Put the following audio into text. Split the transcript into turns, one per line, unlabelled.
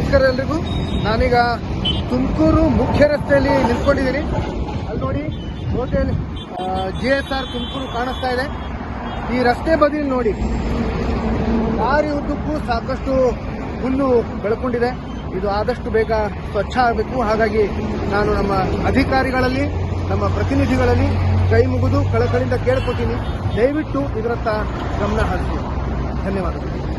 ನಮಸ್ಕಾರ ಎಲ್ರಿಗೂ. ನಾನೀಗ ತುಮಕೂರು ಮುಖ್ಯ ರಸ್ತೆಯಲ್ಲಿ ನಿಂತ್ಕೊಂಡಿದ್ದೀನಿ. ಅಲ್ಲಿ ನೋಡಿ, hotel G S R Tumakuru ಕಾಣಿಸ್ತಾ ಇದೆ. ಈ ರಸ್ತೆ ಬದಿಯಲ್ಲಿ ನೋಡಿ, ದಾರಿ ಉದ್ದಕ್ಕೂ ಸಾಕಷ್ಟು ಹುಲ್ಲು ಬೆಳ್ಕೊಂಡಿದೆ. ಇದು ಆದಷ್ಟು ಬೇಗ ಸ್ವಚ್ಛ ಆಗಬೇಕು. ಹಾಗಾಗಿ ನಾನು ನಮ್ಮ ಅಧಿಕಾರಿಗಳಲ್ಲಿ, ನಮ್ಮ ಪ್ರತಿನಿಧಿಗಳಲ್ಲಿ ಕೈ ಮುಗಿದು ಕಳಕಳಿಂದ ಕೇಳ್ಕೊತೀನಿ. ದಯವಿಟ್ಟು ಇದರತ್ತ ಗಮನ ಹರಿಸಿ. ಧನ್ಯವಾದಗಳು.